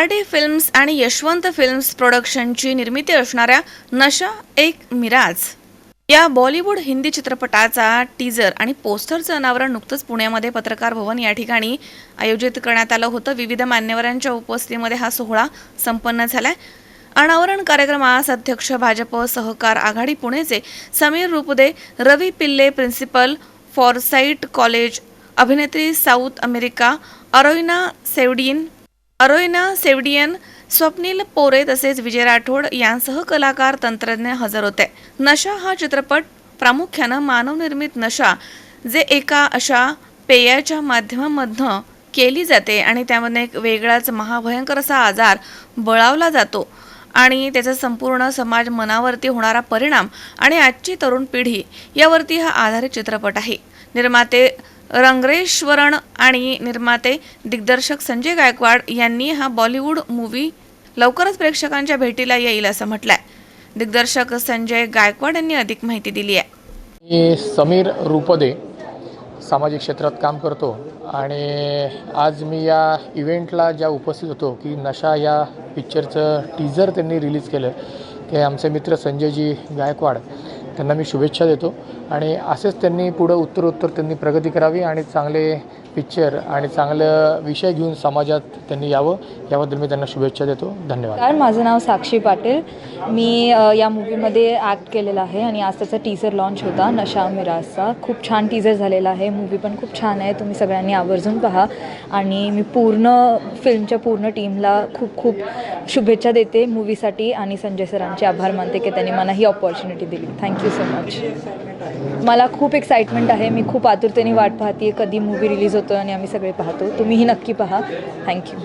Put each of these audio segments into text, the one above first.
R D films आणि Yashwant films प्रोडक्शनची निर्मिती असणाऱ्या नशा एक मिराज. या बॉलिवूड हिंदी चित्रपटाचा टीजर आणि पोस्टरचं अनावरण नुकतंच पुण्यामध्ये पत्रकार भवन या ठिकाणी आयोजित करण्यात आलं होतं. विविध मान्यवरांच्या उपस्थितीमध्ये हा सोहळा संपन्न झालाय. अनावरण कार्यक्रमास अध्यक्ष भाजप सहकार आघाडी पुणेचे Sameer Rupde Ravi Pillai principal Foresight college अभिनेत्री साऊथ अमेरिका अरोइना सेवडीन अरोयना सेवडियन स्वप्नील पोरे तसेच विजय राठोड यांसह कलाकार तंत्रज्ञ हजर होते. नशा हा चित्रपट प्रामुख्यानं मानवनिर्मित नशा जे एका अशा पेयाच्या माध्यमामधनं केली जाते आणि त्यामध्ये एक वेगळाच महाभयंकर असा आजार बळावला जातो. आणि त्याचा संपूर्ण समाज मनावरती होणारा परिणाम आणि आजची तरुण पिढी यावरती हा आधारित चित्रपट आहे. निर्माते रंगरेश्वरण आणि निर्माते दिग्दर्शक संजय गायकवाड यांनी हा बॉलिवूड मूवी लवकरच प्रेक्षकांच्या भेटीला येईल असं म्हटलंय. दिग्दर्शक संजय गायकवाड यांनी अधिक माहिती दिली आहे. समीर रूपदे सामाजिक क्षेत्रात काम करतो. आणि आज मी या इव्हेंटला ज्या उपस्थित होतो की नशा या पिक्चरचं टीजर त्यांनी रिलीज केलं ते आमचे मित्र संजयजी गायकवाड त्यांना मी शुभेच्छा देतो. आणि असेच त्यांनी पुढं उत्तरोत्तर त्यांनी प्रगती करावी आणि चांगले पिक्चर आणि चांगलं विषय घेऊन समाजात त्यांनी यावं याबद्दल मी त्यांना शुभेच्छा देतो. धन्यवाद. कारण माझं नाव साक्षी पाटील. मी या मूवीमध्ये ॲक्ट केलेला आहे आणि आज त्याचा टीझर लॉन्च होता नशा मिराजचा. खूप छान टीझर झालेला आहे. मूवी पण खूप छान आहे. तुम्ही सगळ्यांनी आवर्जून पहा आणि मी पूर्ण फिल्मच्या पूर्ण टीमला खूप खूप शुभेच्छा देते मूवीसाठी आणि संजय सरांचे आभार मानते की त्यांनी मला ही ऑपॉर्च्युनिटी दिली. थँक्यू सो मच मला खूप एक्साइटमेंट है मी खूप आतुरतेने वाट पाहते कधी मूवी रिलीज़ होते आणि आम्ही सगळे पाहतो. तुम्हीही नक्की पहा. थैंक यू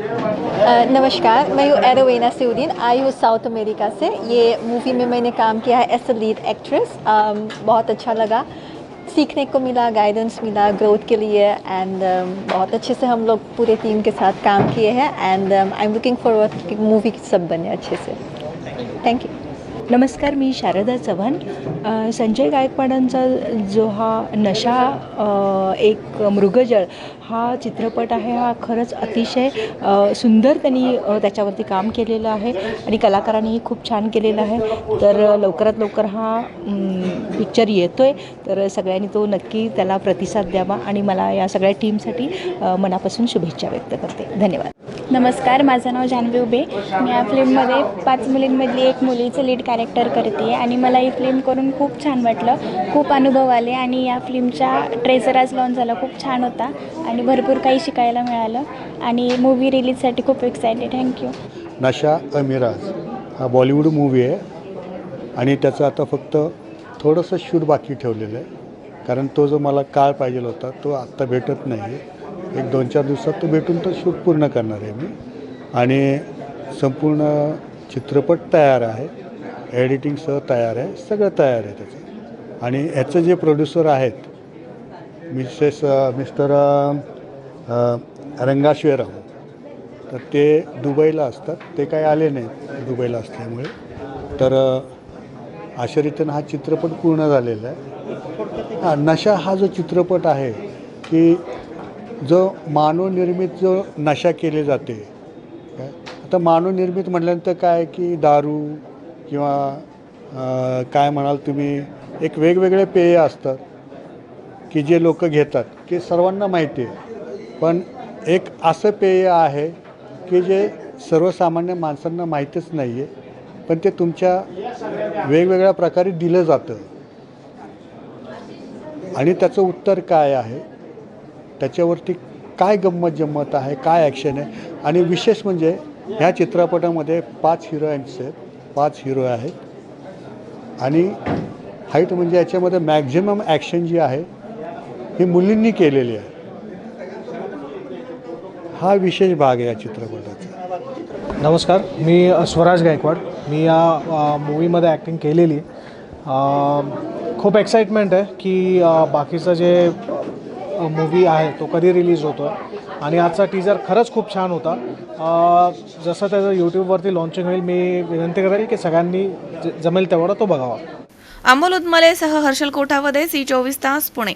नमस्कार. मैं हूँ एरोवेना सऊदीन आई हूँ साउथ अमेरिका से. ये मूवी में मैंने काम किया है एज अ लीड एक्ट्रेस बहुत अच्छा लगा. सीखने को मिला गाइडेंस मिला ग्रोथ के लिए एंड um, बहुत अच्छे से हम लोग पूरे टीम के साथ काम किए हैं and I am looking forward movie सब बने अच्छे से. थैंक यू नमस्कार मी शारदा चव्हाण. संजय गायकवाडांचा जो हा नशा एक मृगजळ हा चित्रपट आहे हा खरंच अतिशय सुंदर त्यांनी त्याच्यावरती काम केलेलं आहे आणि कलाकारांनीही खूप छान केलेलं आहे. तर लवकरात लवकर हा पिक्चर येतो आहे तर सगळ्यांनी तो नक्की त्याला प्रतिसाद द्यावा आणि मला या सगळ्या टीमसाठी मनापासून शुभेच्छा व्यक्त करते. धन्यवाद. नमस्कार माझं नाव जान्हवी उबे मी या फिल्ममध्ये पाच मुलींमधली एक मुलीचं लीड कॅरेक्टर करते आणि मला ही फिल्म करून खूप छान वाटलं. खूप अनुभव आले आणि या फिल्मचा ट्रेझर आज लॉन्च झाला. खूप छान होता आणि भरपूर काही शिकायला मिळालं. आणि मूवी रिलीजसाठी खूप एक्सायटेड थँक्यू नशा अमिराज. हा बॉलिवूड मूवी आहे. आणि त्याचं आता फक्त थोडंसं शूट बाकी ठेवलेलं आहे. कारण तो जो मला काळ पाहिजे होता तो आत्ता भेटत नाही. आहे एक दोन चार दिवसात तो भेटून तो शूट पूर्ण करणार आहे मी. आणि संपूर्ण चित्रपट तयार आहे. एडिटिंगसह तयार आहे. सगळं तयार आहे त्याचं. आणि ह्याचं जे प्रोड्युसर आहेत मिसेस मिस्टर रंगाश्वेराम तर ते दुबईला असतात. ते काही आले नाहीत दुबईला असल्यामुळे. तर अशा रीतीनं हा चित्रपट पूर्ण झालेला आहे. हा नशा हा जो चित्रपट आहे की जो मानवनिर्मित जो नशा केले जाते काय? आता मानवनिर्मित म्हटल्यानंतर काय की दारू किंवा काय म्हणाल तुम्ही एक वेगवेगळे पेय असतात की जे लोक घेतात की सर्वांना माहिती आहे. पण एक असं पेय आहे की जे सर्वसामान्य माणसांना माहीतच नाही आहे पण ते तुमच्या वेगवेगळ्या प्रकारे दिलं जातं. आणि त्याचं उत्तर काय आहे? त्याच्यावरती काय गंमत जम्मत आहे काय ॲक्शन आहे? आणि विशेष म्हणजे ह्या चित्रपटामध्ये पाच हिरोईन्स आहेत पाच हिरो आहेत. आणि हाईट म्हणजे याच्यामध्ये मॅक्झिमम ॲक्शन जी आहे ही मुलींनी केलेली आहे. हा विशेष भाग आहे या चित्रपटाचा. नमस्कार मी स्वराज गायकवाड. मी या मूवीमध्ये ॲक्टिंग केलेली खूप एक्साइटमेंट आहे की बाकीचं जे मूवी आहे तो कधी रिलीज होतो आहे आणि आजचा टीजर खरंच खूप छान होता. जसं त्याचं यूट्यूबवरती लॉन्चिंग होईल मी विनंती करेल की सगळ्यांनी ज- जमेल तेवढा तो बघावा. अमोल उदमलेसह हर्षल कोठावदे सी चोवीस तास पुणे.